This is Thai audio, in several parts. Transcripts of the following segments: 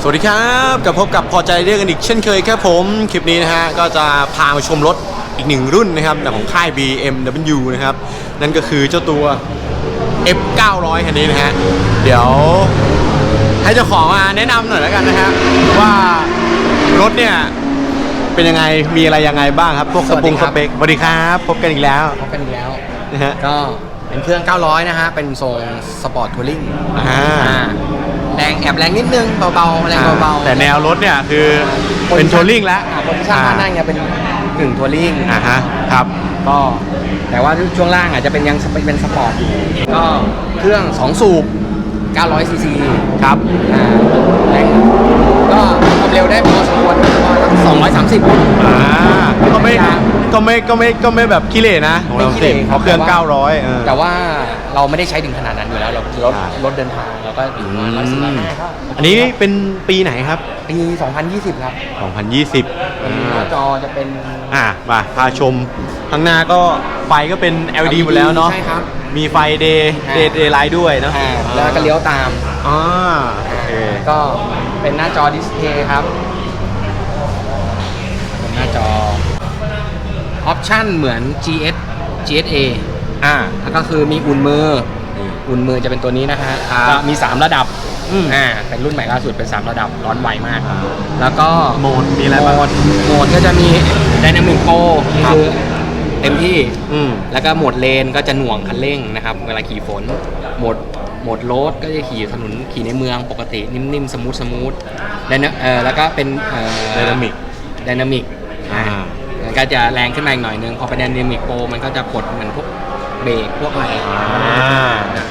สวัสดีครับกับพบกับพอใจเรียกกันอีกเช่นเคยครับผม คลิปนี้นะฮะก็จะพามาชมรถอีกหนึ่งรุ่นนะครับแต่ของค่าย BMW นะครับ นั่นก็คือเจ้าตัว F 900 คันนี้นะฮะ เดี๋ยวให้เจ้าของมาแนะนำหน่อยแล้วกันนะฮะว่ารถเนี่ยเป็นยังไงมีอะไรยังไงบ้างครับพวกสสวัสปดีงคสรับ เปคสวัสดีครับ พบกันอีกแล้วพบกันอีกแล้ว นะฮะ ก็เป็นเครื่อง 900 นะฮะ เป็นทรงสปอร์ตทัวริงอ่า แรงแอบแรงนิดนึงเบาๆแรงเบาๆแต่แนวรถเนี่ยคือเป็นโชลลิ่งแล้วโพซิชั่นท่านั่งเนี่ยเป็นกึ่งทัวริงอ่าฮะครับก็แต่ว่าช่วงล่างอาจจะเป็นยังเป็นสปอร์ตอยู่ก็เครื่อง2สูบ 900ซีซีครับอ่าแรงก็ความเร็วได้พอสมควรประมาณสัก230อ่าก็ไม่ก็ไม่ก็ไม่ก็ไม่แบบขี้เหร่นะของเราไม่ขี้สิหเพราะเครื่องแต่ว่900เออ แต่ว่าเราไม่ได้ใช้ถึงขนาดนั้นอยู่แล้ว เรารถอ่ารถเดินทางเราก็อยู่ประมาณร้อยสี่ร้อยห้าก็อันนี้เป็นปีไหนครับ ปี 2020 ครับ2020เป็นหน้าจอจะเป็น อ่ามาพาชมข้างหน้าก็ ไฟก็เป็น LED หมดแล้วเนาะ ใช่ครับมีไฟเดย์อ่าเดย์เดย์ไลท์ด้วยเนาะอ่าแล้วก็เลี้ยวตาม อ่าโอเค ก็เป็นหน้าจอดิสเพย์ครับเป็นหน้าจอ ออปชั่นเหมือน GS GSA อ่า แล้วก็คือมีอุ่นมือ อุ่นมือจะเป็นตัวนี้นะฮะครับก็มี 3 ระดับอืมอ่าเป็นรุ่นใหม่ล่าสุดเป็น 3 ระดับร้อนไวมาก อ่าแล้วก็โหมดมีอะไรบ้าง โหมดโหมดก็จะมี Dynamic Pro ครับ คือเต็มที่อืม แล้วก็โหมดเลนก็จะหน่วงคันเร่งนะครับ เวลาขี่ฝนโหมดโหมดโรดก็จะขี่ถนนขี่ในเมืองปกตินิ่มๆสมูทสมูทแล้วเออแล้วก็เป็นเอ่อ Dynamic ไดนามิกอ่า มันก็จะแรงขึ้นมาอีกหน่อยนึง พอเป็นไดนามิกโปรมันก็จะปลดเหมือนพวกเบรกพวกอะไร อ่าครับ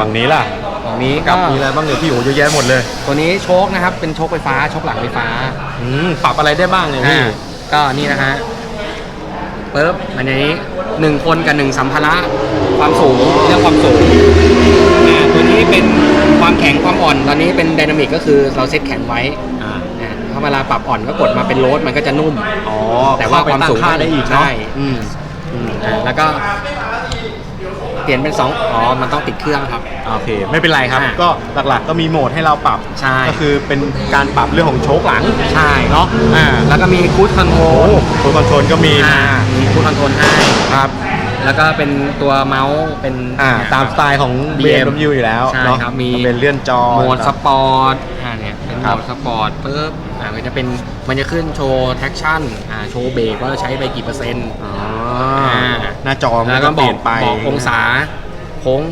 ฝั่งนี้ล่ะตรงนี้กัก็บมีอะไรบ้างเนี่ยพี่โอ้เยอะแยะหมดเลยตัวนี้โชคนะครับ เป็นโชคไฟฟ้าโชคหลังไฟฟ้า อืมปรับอะไรได้บ้างเนี่ยพี่ อ่าก็นี่นะฮะ ปุ๊บอันนี้หนึ่งคนกับหนึ่งสัมภาระความสูงเรื่องความสูงอ่าตัวนี้เป็นความแข็งความอ่อน ตอนนี้เป็นไดนามิกก็คือเราเซตแข็งไว้อ่าอ่าถ้าเวลาปรับอ่อนก็กดมาเป็นโรดมันก็จะนุ่ม อ๋อแต่ว่าความสูงเข้ไปตั้ค่าได้อีกเนาะ ใช่อืมอืมอ่าแล้วก็ เปลี่ยนเป็นสองอ๋อ มันต้องติดเครื่องครับ โอเค ไม่เป็นไรครับ อ่าก็หลักๆก็มีโหมดให้เราปรับใช่ ก็คือเป็นการปรับเรื่องของโชคหลังใช่เนาะอ่าแล้วก็มีคูดคอนโทรโอ้ลตัวคอนโทรลก็มีอ่ามีคูดคอนโทรลให้ ครับแล้วก็เป็นตัวเมาส์เป็นอ่าเนี่ยตามสไตล์ของ BM BMW อยู่แล้วใช่เนาะครับมีนเป็นเลื่อนจอโหมดสปอร์ตอ่าเนี่ยเป็น โหครัมบดสปอร์ตปุ๊บอ่ามันจะเป็นมันจะขึ้นโชว์แท็กชั่นอ่าโชว์เบรกว่าใช้ไปกี่เปอร์เซ็นต์อ๋ออ่าหน้าจอมันแล้วก็ก็เปบอลี่กยนไปบอกองศาโค้ง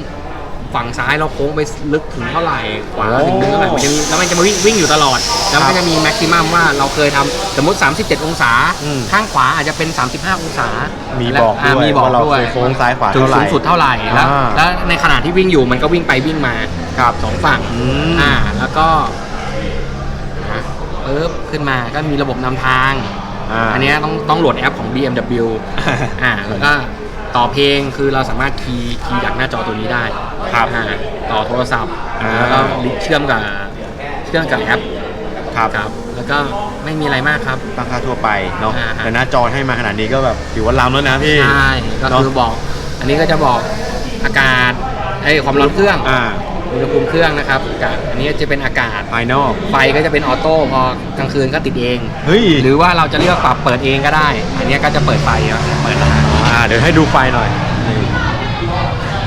ฝั่งซ้ายเราโค้งไปลึกถึงเท่าไหร่ขวาถึงลึกเท่าไหร่มันจะมีแล้วมันจะมาวิ่งวิ่งอยู่ตลอด แล้วมันก็จะมีแม็กซิมัมว่าเราเคยทำสมมติ 37 องศา อืม ข้างขวาอาจจะเป็น 35 องศามีแล้วบอกด้วยมีบอกว่าเราด้วยเคยโค้งซ้ายขวาถึงเท่าไหร่ สูงสุดเท่าไหร่แล้วอ่าแล้วในขณะที่วิ่งอยู่มันก็วิ่งไปวิ่งมาครับสองฝั่งอืม อ่า แล้วก็นะ ปึ๊บขึ้นมาก็มีระบบนำทาง อ่า อันเนี้ยต้องต้องโหลดแอปของ BMW อ่าแล้วก็ต่อเพลงคือเราสามารถคีย์คีย์จากหน้าจอตัวนี้ได้ครับอ่าต่อโทรศัพท์อ่า แล้วก็เชื่อมกับเชื่อมกับแอปครับครับ แล้วก็ไม่มีอะไรมากครับราคาทั่วไปเนาะอ่าฮะ แต่หน้าจอให้มาขนาดนี้ก็แบบถือว่าล้ำแล้วนะพี่ใช่ก็เนอะคือบอก อันนี้ก็จะบอกอากาศไอ้ยความร้อนเครื่อง อ่า อุณหภูมิเครื่องนะครับกับอันนี้จะเป็นอากาศ ภายนอก ไฟก็จะเป็นออโต้พอกลางคืนก็ติดเอง เฮ้ยหรือว่าเราจะเลือกปรับเปิดเองก็ได้ อันนี้ก็จะเปิดไฟอะเปิดแล้วอ่าเดี๋ยวให้ดูไฟหน่อย นี่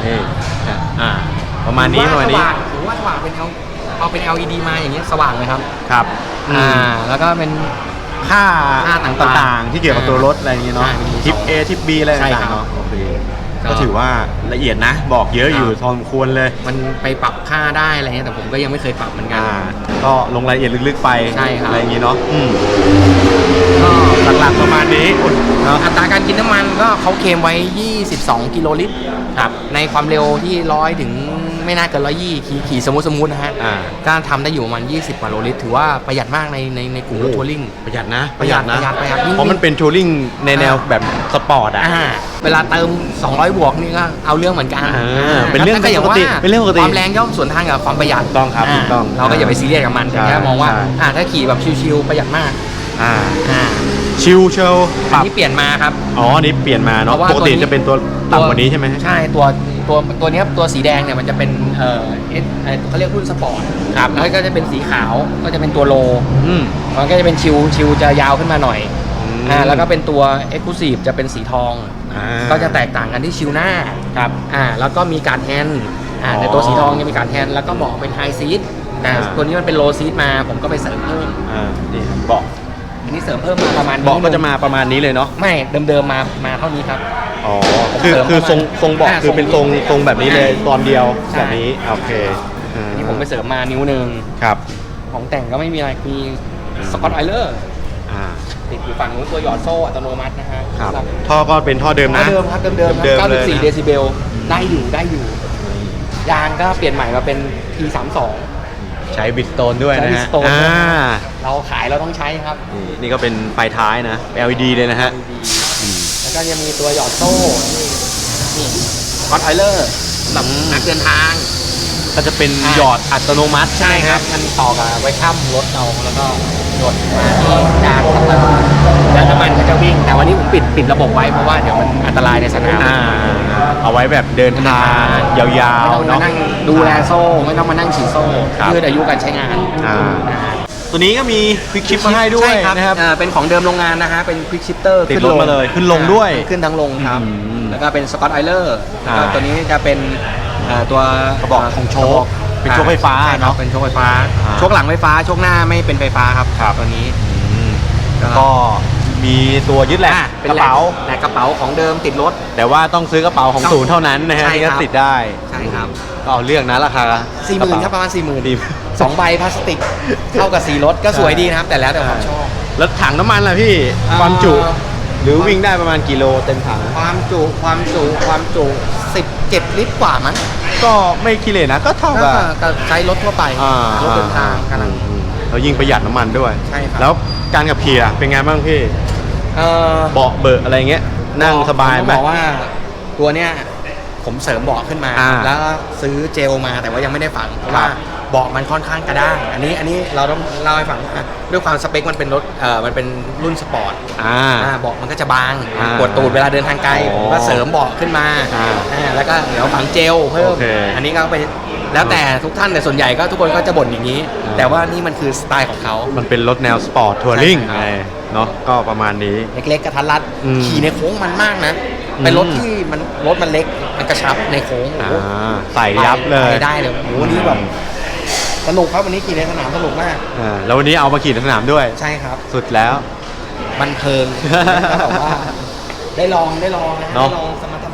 นี่อ่า ประมาณนี้ประมาณนี้ถือว่าสว่างเป็น L เอาเป็น LED มาอย่างนี้สว่างเลยครับ ครับอือ่ามแล้วก็เป็นค่าค่าต่างๆต่างๆ ที่เกี่ยวกับตัวรถอะไรอย่างเงี้ยเนาะใช่มีทิป A ทิป B อะไรใช่ต่างครับๆเนาะโอเค ก็ก็ถือว่าละเอียดนะ บอกเยอะอยู่ครับพอสมควรเลย มันไปปรับค่าได้อะไรเงี้ยแต่ผมก็ยังไม่เคยปรับเหมือนกัน อ่า ก็ลงรายละเอียดลึกๆไปใช่ครับ อะไรอย่างงี้เนาะอืมก็หลักๆประมาณนี้เนาะ อัตราการกินน้ำมันก็เขาเคลมไว้ 22 กิโลลิตรครับในความเร็วที่ร้อยถึง ไม่น่าเกินร้อยยี่ขี่ขี่สมมติสมมตินะฮะอ่า ก็ทำได้อยู่ประมาณ 20กว่าโลลิตรถือว่าประหยัดมากในในในกลุ่มรถทัวริง ประหยัดนะประหยัดประหยัดประหยัดยิ่ง เพราะมันเป็นทัวริงในแนวแบบสปอร์ตอะ อ่าเวลาเติม 200 บวกนี่ก็เอาเรื่องเหมือนกันอ่าเป็นเรื่องก็อย่างปกว่าติเป็นเรื่องปกติความแรงย่อมสวนทางกับความประหยัดถูกต้องครับถูกต้องเราก็อย่าไปซีเรียสกับมันใช่แต่แค่มองว่าใช่ อ่าถ้าขี่แบบชิวๆประหยัดมากอ่า อ่าชิลเชลปอันรับนี้เปลี่ยนมาครับ อ๋ออันนี้เปลี่ยนมาเนาะเพราะว่าปกติตัวนี้จะเป็นตัวต่ำกว่านี้ใช่ไหม ใช่ตัว ตัวตัวตัวเนี้ยตัวสีแดงเนี่ยมันจะเป็นเอ่อเอสเอ่อเขาเรียกรุ่นสปอร์ตครับ แล้วก็จะเป็นสีขาวก็จะเป็นตัวโล อืมมันก็จะเป็นชิวชิวจะยาวขึ้นมาหน่อยมอ่าแล้วก็เป็นตัว Exclusive จะเป็นสีทอง อ่า ก็จะแตกต่างกันที่ชิวหน้าครับอ่าแล้วก็มีการแฮนด์อ่าอ๋อในตัวสีทองเนี่ยมีการแฮนด์แล้วก็เบอกเป็นไฮซีดแต่อ่า ตัวนี้มันเป็นโลซีดมาผมก็ไปเสริมเพิ่มอ่านี่ครับเบอกอันนี้เสริมเพิ่มมาประมาณนี้เบอกก็จะมาประมาณนี้เลยเนาะ ไม่เดิมๆมามาเท่านี้ครับ อ๋อผมคือเสริมคือประมาณทรงทรงเบอกอ่าคือเป็นททรรงงทรงแบบนี้เลยอ่าตอนเดียวใช่แบบนี้โอเคอ่านี่ผมไปเสริมมานิ้วหนึ่งครับ ของแต่งก็ไม่มีอะไรมีสกอตไอเลอร์อ่าติดอยู่ฝั่งนู้นตัวหยอดโซ่อัตโนมัตินะฮะครับ สำหรับท่อก็เป็นท่อเดิมท่อนะเดิมครับเดิมเดิมๆเดิมครับเลยนะ94เดซิเบลได้อยู่ได้อยู่ ยางก็เปลี่ยนใหม่มาเป็น T32 ใช้บิดโตนด้วยนะใช้ฮะ Bridgestone อ่าเราขายเราต้องใช้ครับ นี่นี่ก็เป็นไฟท้ายนะ LED เลยนะฮะแล้ว ก็จะมีตัวหยอดโซ่นี่นี่สกอตไอเลอร์สำหรับอืม นักเดินทาง ก็จะเป็นอ่า หยอดอัตโนมัติใช่ครับ มันต่อกับไว้ข้ามรถเราแล้วก็หยดมาที่ยางสตาร์ทแล้วน้ำมันก็จะวิ่ง แต่วันนี้ผมปิดปิดระบบไว้เพราะว่าเดี๋ยวมันอันตรายในสนามอ่า เอาไว้แบบเดินทางยาวไม่ต้องๆมาเนาะ นั่งดูแลโซ่ ไม่ต้องมานั่งฉีดโซ่ครับ ยืดอายุการใช้งานอ่า นะฮะ ตัวนี้ก็มีควิกชิปมาให้ด้วยใช่ครับนะครับเอ่อเป็นของเดิมโรงงานนะฮะ เป็นควิกชิปเตอร์ติดรถมาเลยขึ้นลงด้วยขึ้นทั้งลงครับ อืมแล้วก็เป็นสกอตไอเลอร์แล้วก็อ่าตัวนี้จะเป็นเอ่อตัวกระบอกของโชคกระเป็นโชคไฟฟ้าใช่ครับเนอะเป็นโชคไฟฟ้า อ่า โชคหลังไฟฟ้า โชคหน้าไม่เป็นไฟฟ้าครับครับตัวนี้ อืมแล้วก็มีตัวยึดแหลกอะกระเป๋า แหลกกระเป๋าของเดิมติดรถ แต่ว่าต้องซื้อ กระเป๋าของต้องศูนย์เท่านั้นนะฮะใช่ที่จะครับ ติดได้ ใช่ครับ ก็เอาเรื่องนะราคาสี่หมื่นกครับเป๋าประมาณสี่หมื่นดี สองใบพลาสติกเท่ากับสีรถก็สวยดีนะครับ แต่แล้วแต่ความชอบ แล้วถังน้ำมันล่ะพี่อ่า ความจุ หรือวิ่งได้ประมาณกี่โลเต็มถังความจุความจุความจุ17ลิตรกว่ามั้งก็ไม่กิเลสนะ ก็เท่าก็กับก็ใช้รถทั่วไปอ่ารถเดินทางกำลัง อืมแล้วยิ่งประหยัดน้ำมันด้วยใช่ครับ แล้วการขับขี่ล่ะเป็นไงบ้างพี่ เออเบาะเบอะอะไรเงี้ย นั่งสบายผมไหมต้องบอกว่าตัวเนี้ย ผมเสริมเบาะขึ้นมา อ่าแล้วก็ซื้อเจลมาแต่ว่ายังไม่ได้ฝังเพราะครัว่าบเบาะมันค่อนข้างกระด้างอันนี้อันนี้เราต้องเล่าให้ฟังว่าด้วยความสเปคมันเป็นรถเอ่อมันเป็นรุ่นสปอร์ตอ่า อ่าเบาะมันก็จะบางอ่าปวดตูดเวลาเดินทางไกลอ๋อผมก็เสริมเบาะขึ้นมาอ่าอ่าแล้วก็เดี๋ยวฝังเจลเพิ่มโอเคอันนี้ก็ไปแล้วแต่ทุกท่านแต่ส่วนใหญ่ก็ทุกคนก็จะบ่นอย่างนี้ อ่า แต่ว่านี่มันคือสไตล์ของเขา มันเป็นรถแนวสปอร์ตทัวริงใช่ครับเนาะก็ประมาณนี้ เล็กๆกระทัดรัดอืมขี่ในโค้งมันมากนะอืม เป็นรถที่มันรถมันเล็กมันกระชับในโค้งอ่าโอ้โหใส่ยับเลย ไปได้เลยโอ้โหวันนี้แบบสนุกครับวันนี้ขี่ในสนามสนุกมากอ่าแล้ววันนี้เอามาขี่ในสนามด้วย ใช่ครับ สุดแล้ว บันเทิงแล้วแบบว่า ได้ลองได้ลองนะเนอะได้ลองสมรรถ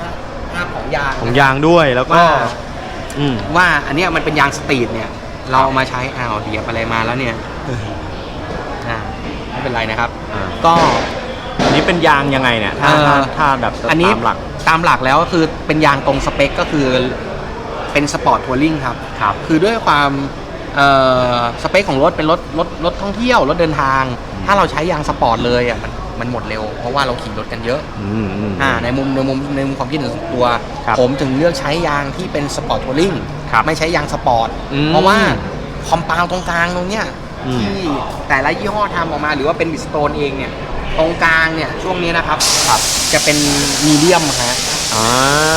ภาพของยางของยางด้วยแล้วก็ว่าอืมว่าอันเนี้ยมันเป็นยางสตรีทเนี่ย เราเอามาใช้อ้าวเดียบอะไรมาแล้วเนี่ยอ่าไม่เป็นไรนะครับ อ่า ก็อั นนี้เป็นยางยังไงเนี่ยถ้าเอ่อถ้าถ้าแบบอันนี้ตามหลักตามหลักแล้วก็คือเป็นยางตรงสเปคก็คือเป็นสปอร์ตทัวริงครับ ครับ คือด้วยความเอ่อสเปคของรถเป็นรถรถรถท่องเที่ยวรถเดินทาง ถ้าเราใช้ยางสปอร์ตเลยอะมันมันหมดเร็ว เพราะว่าเราขี่รถกันเยอะอืมอืม อ่าในมุมในมุมในมุมความคิดเห็นส่วนตัว ครับผมถึงเลือกใช้ยางที่เป็นสปอร์ตทัวริงครับไม่ใช้ยางสปอร์ตอืมเพราะว่าคอมเปาตรงกลางตรงเนี้ยอืม ที่แต่ละยี่ห้อทำออกมาหรือว่าเป็นบิสโตนเองเนี่ย ตรงกลางเนี่ยช่วงนี้นะครับครับ จะเป็นมีเดียมฮะอ่า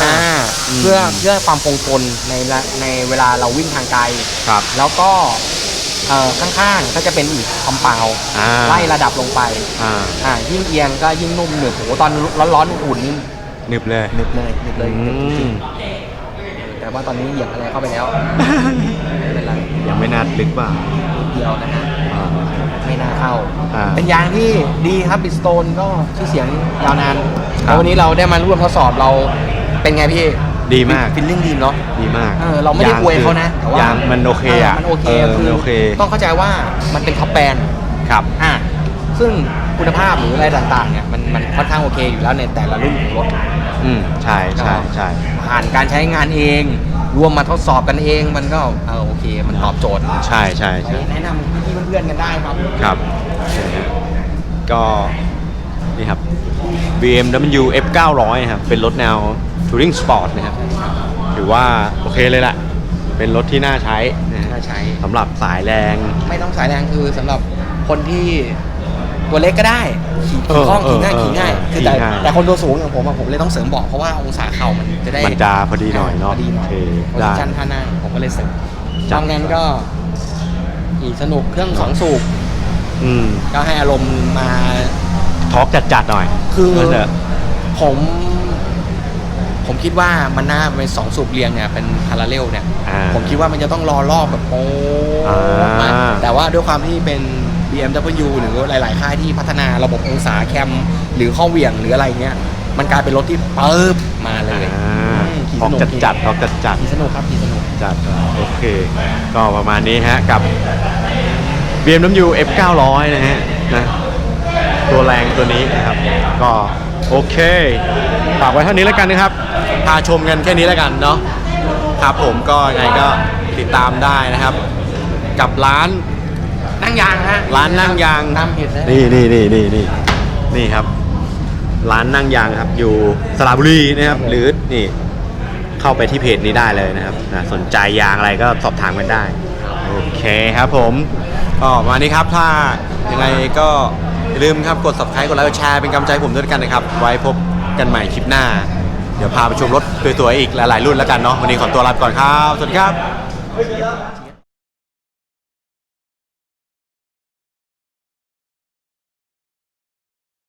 อ่าอืมเพื่อเพื่อความคงทนในละในเวลาเราวิ่งทางไกล ครับแล้วก็เอ่อข้างๆก็จะเป็นอีกคอมเปาอ่าไล่ระดับลงไปอ่าอ่ายิ่งเอียงก็ยิ่งนุ่มหนึบโหตอนร้อนๆอุ่นๆนี่หนึบเลยหนึบเลยหนึบเลยอืหนึบจริมงๆแต่ว่าตอนนี้เหยียบอะไรเข้าไปแล้วไม่เป็นไรยังไม่น่าลึกป่ะนิดเดียวนะฮะอ่า ไม่น่าเข้า อ่าเป็นยางที่ดีครับบิสโตนก็ชื่อเสียงยาวนานครับแล้ววันนี้เราได้มาร่วมทดสอบเราเป็นไงพี่ดีมาก ฟิลลิ่งดีเนาะ ดีมากเออเราไม่ได้อวยเขานะแต่ว่ายางมันโอเคอะมันโอเคอคือโอเคต้องเข้าใจว่ามันเป็นท็อปแบรนด์ครับ อะซึ่งคุณภาพหรืออะไรต่างๆเนี่ยมันมันค่อนข้างโอเคอยู่แล้วในแต่ละรุ่นของรถ อืมใช่ใช่ใช่ผ่านการใช้งานเองรวมมาทดสอบกันเองมันก็เออโอเค มันตอบโจทย์ใช่ใช่ใช่แนะนำพี่ๆเพื่อนๆกันได้ครับครับนะฮะก็นี่ครับ BMW F 900 ครับเป็นรถแนว Touring Sport นะครับถือว่าโอเคเลยล่ะเป็นรถที่น่าใช้นะฮะน่าใช้สำหรับสายแรง ไม่ต้องสายแรงคือสำหรับคนที่ ตัวเล็กก็ได้ ขี่เอขี่อคล่องขี่ง่ายเออขี่ง่ายเออคือแต่ขี่ง่าย แต่คนตัวสูงอย่างผมอะผมเลยต้องเสริมเบาะเพราะว่าองศาเข่ามันจะได้มันจะพอดีหน่อยเนาะพอดีหน่อยโอเคโพได้ซิชั่นท่านั่งผมก็เลยเสริมจันดอกนั้นก็ขี่สนุกเครื่องสองสูบอืมก็ให้อารมณ์มา ทอล์กจัดๆหน่อยคือนั่นแหละผม ผมคิดว่ามันน่าเป็นสองสูบเรียงเนี่ยเป็นพาราเรลเนี่ย อ่าผมคิดว่ามันจะต้องรอรอบแบบโอ้อ่ามาแต่ว่าด้วยความที่เป็น BMW หรือหลาย ๆ ค่ายที่พัฒนาระบบองศาแคม หรือข้อเหวี่ยงหรืออะไรเงี้ย มันกลายเป็นรถที่ปึ๊บมาเลยอ่าอืมขี่ทอสล์นุกกจัดๆทอล์กจัดๆขี่สนุกครับขี่สนุก จัดโอเค ก็ประมาณนี้ฮะกับ BMW F900 นะฮะนะตัวแรงตัวนี้นะครับ ก็โอเคฝากไว้เท่านี้แล้วกันนะครับ พาชมกันแค่นี้แล้วกันเนาะครับผมก็ยังไงก็ติดตามได้นะครับ กับร้าน นั่งยางฮะร้านนั่งยางตามเพจได้นี่นี่นี่นี่นี่นี่ครับ ร้านนั่งยางครับ อยู่สระบุรีนะครับ หรือนี่ เข้าไปที่เพจนี้ได้เลยนะครับนะสนใจยางอะไรก็สอบถามกันได้ โอเคครับผมก็ประมาณนี้ครับถ้ายังไงก็อย่าลืมครับกด subscribe กดไลค์กดแชร์เป็นกำลังใจให้ผมด้วยกันนะครับ ไว้พบกันใหม่คลิปหน้า เดี๋ยวพาไปชมรถสวยๆอีกหลายๆรุ่นแล้วกันเนาะวันนี้ขอตัวลาไปก่อนครับ สวัสดีครับ